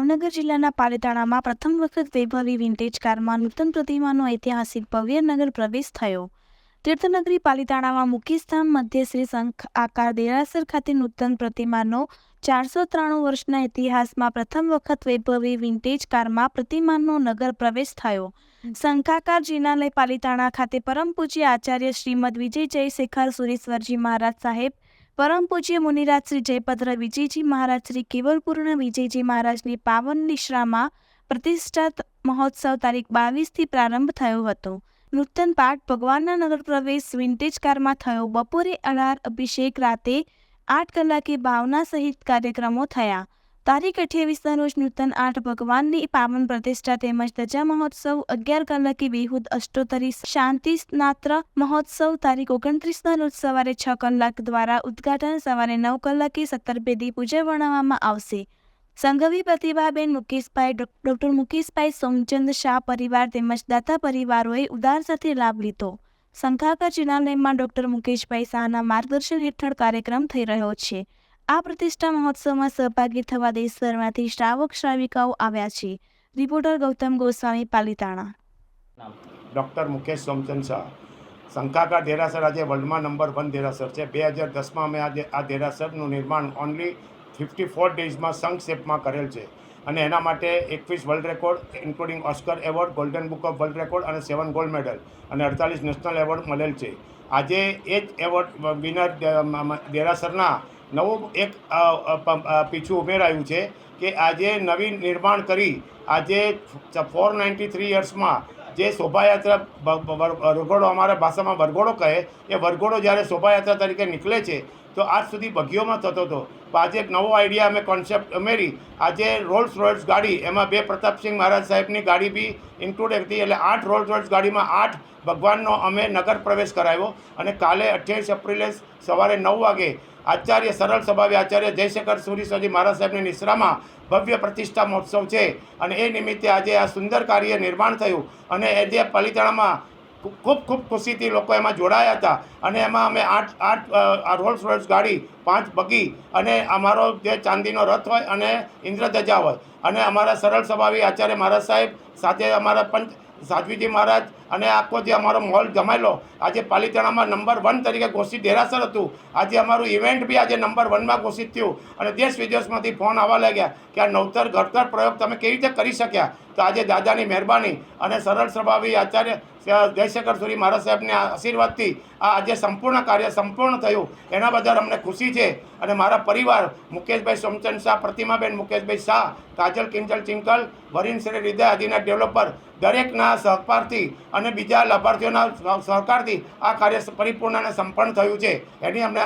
ભાવનગર જિલ્લાના પાલિતાણામાં પ્રથમ વખત વૈભવી વિન્ટેજ કારમાં નૂતન પ્રતિમાનો ઐતિહાસિક ભવ્ય નગર પ્રવેશ થયો. તીર્થનગરી પાલિતાણામાં મુખ્યસ્થાન મધ્ય શ્રી શંખ આકાર દેરાસર ખાતે નૂતન પ્રતિમાનો ચારસો ત્રાણું વર્ષના ઇતિહાસમાં પ્રથમ વખત વૈભવી વિન્ટેજ કારમાં પ્રતિમાનો નગર પ્રવેશ થયો. શંખાકાર જિનાલય પાલિતાણા ખાતે પરમ પૂજ્ય આચાર્ય શ્રીમદ વિજય જયશેખર સુરેશ્વરજી મહારાજ સાહેબ પરમ પૂજ્ય મુનિરાજ શ્રી જયપત્ર વિજયજી મહારાજ શ્રી કેવલપૂર્ણ વિજયજી મહારાજની પાવન નિશ્રામાં પ્રતિષ્ઠા મહોત્સવ તારીખ બાવીસથી પ્રારંભ થયો હતો. નૂતન પાઠ ભગવાનના નગર પ્રવેશ વિન્ટેજ કારમાં થયો. બપોરે અઢાર અભિષેક રાતે આઠ કલાકે ભાવના સહિત કાર્યક્રમો થયા. તારીખ અઠ્યાવીસના રોજ નૂતન આઠ ભગવાનની પાવન પ્રતિષ્ઠા તેમજ ધજા મહોત્સવ અગિયાર કલાકે વિહુદ અષ્ટોતરી શાંતિ સ્નાત્ર મહોત્સવ તારીખ ઓગણત્રીસના રોજ સવારે છ કલાક દ્વારા ઉદ્ઘાટન, સવારે નવ કલાકે સત્તર પેઢી પૂજા વર્ણવવામાં આવશે. સંઘવી પ્રતિભાબેન મુકેશભાઈ, ડોક- ડોક્ટર મુકેશભાઈ સોમચંદ શાહ પરિવાર તેમજ દાતા પરિવારોએ ઉદાર સાથે લાભ લીધો. સંખાકર જિનાલયમાં ડોક્ટર મુકેશભાઈ શાહના માર્ગદર્શન હેઠળ કાર્યક્રમ થઈ રહ્યો છે. આ પ્રતિષ્ઠા મહોત્સવમાં સહભાગી થવા દેશભરમાંથી શ્રાવક શ્રાવિકાઓ આવ્યા છે. રિપોર્ટર ગૌતમ ગોસ્વામી, પાલિતાણા. ડૉક્ટર મુકેશ સોમચંદ શાહ. શંકાકાર દેરાસર આજે વર્લ્ડમાં નંબર વન દેરાસર છે. બે હજાર દસમાં અમે આજે આ દેરાસરનું નિર્માણ ઓનલી ફિફ્ટી ફોર ડેઝમાં શંખ શેપમાં કરેલ છે. અને એના માટે એકવીસ world record including Oscar award golden book of world record અને સેવન ગોલ્ડ મેડલ અને અડતાલીસ નેશનલ એવોર્ડ મળેલ છે. આજે એ જ એવોર્ડ વિનર દેરાસરના નવું એક પીછું ઉમેરાયું છે કે આજે નવીન નિર્માણ કરી, આજે ફોર નાઇન્ટી થ્રી યર્સમાં જે શોભાયાત્રા વરઘોડો અમારા ભાષામાં વરઘોડો કહે, એ વરઘોડો જ્યારે શોભાયાત્રા તરીકે નીકળે છે તો આજ સુધી બગીઓમાં થતો હતો. પણ આજે એક નવો આઈડિયા અમે કોન્સેપ્ટ ઉમેરી. આજે રોલ્સ રોયલ્સ ગાડી, એમાં બે પ્રતાપસિંહ મહારાજ સાહેબની ગાડી બી ઇન્ક્લુડ હતી. એટલે આઠ રોલ્સ રોયલ્સ ગાડીમાં આઠ ભગવાનનો અમે નગર પ્રવેશ કરાવ્યો. અને કાલે અઠ્યાવીસ એપ્રિલે સવારે નવ વાગે આચાર્ય સરળ સ્વભાવે આચાર્ય જયશેખર સુરીશ્વરજી મહારાજ સાહેબની નિશ્રામાં ભવ્ય પ્રતિષ્ઠા મહોત્સવ છે. અને એ નિમિત્તે આજે આ સુંદર કાર્ય નિર્માણ થયું. અને એ જે પાલિતાણામાં ખૂબ ખૂબ ખુશીથી લોકો એમાં જોડાયા હતા. અને એમાં અમે આઠ આઠ રોલ્સ રોલ્સ ગાડી પાંચ બગી અને અમારો જે ચાંદીનો રથ હોય અને ઇન્દ્રધજા હોય. અને અમારા સરળ સ્વભાવી આચાર્ય મહારાજ સાહેબ સાથે અમારા પંચ સાધ્વીજી મહારાજ અને આખો જે અમારો મોલ જમાયેલો, આજે પાલિતાણામાં નંબર વન તરીકે ઘોષિત દેરાસર હતું. આજે અમારું ઇવેન્ટ બી આજે નંબર વનમાં ઘોષિત થયું. અને દેશ વિદેશમાંથી ફોન આવવા લાગ્યા કે આ નવતર ઘડતર પ્રયોગ તમે કેવી રીતે કરી શક્યા? તો આજે દાદાની મહેરબાની અને સરળ સ્વભાવી આચાર્ય જયશેખર સુરી મહારાજ સાહેબને આશીર્વાદથી આ આજે સંપૂર્ણ કાર્ય સંપૂર્ણ થયું. એના બદલ અમને ખુશી છે. અને મારા પરિવાર, મુકેશભાઈ સોમચંદ શાહ, પ્રતિમાબેન મુકેશભાઈ શાહ, કાજલ કિંજલ ચિંકલ વરીન શ્રી હૃદય આદિના ડેવલપર દરેકના સહકારથી અને બીજા લાભાર્થીઓના સહકારથી આ કાર્ય પરિપૂર્ણ અને સંપન્ન થયું છે. એની અમને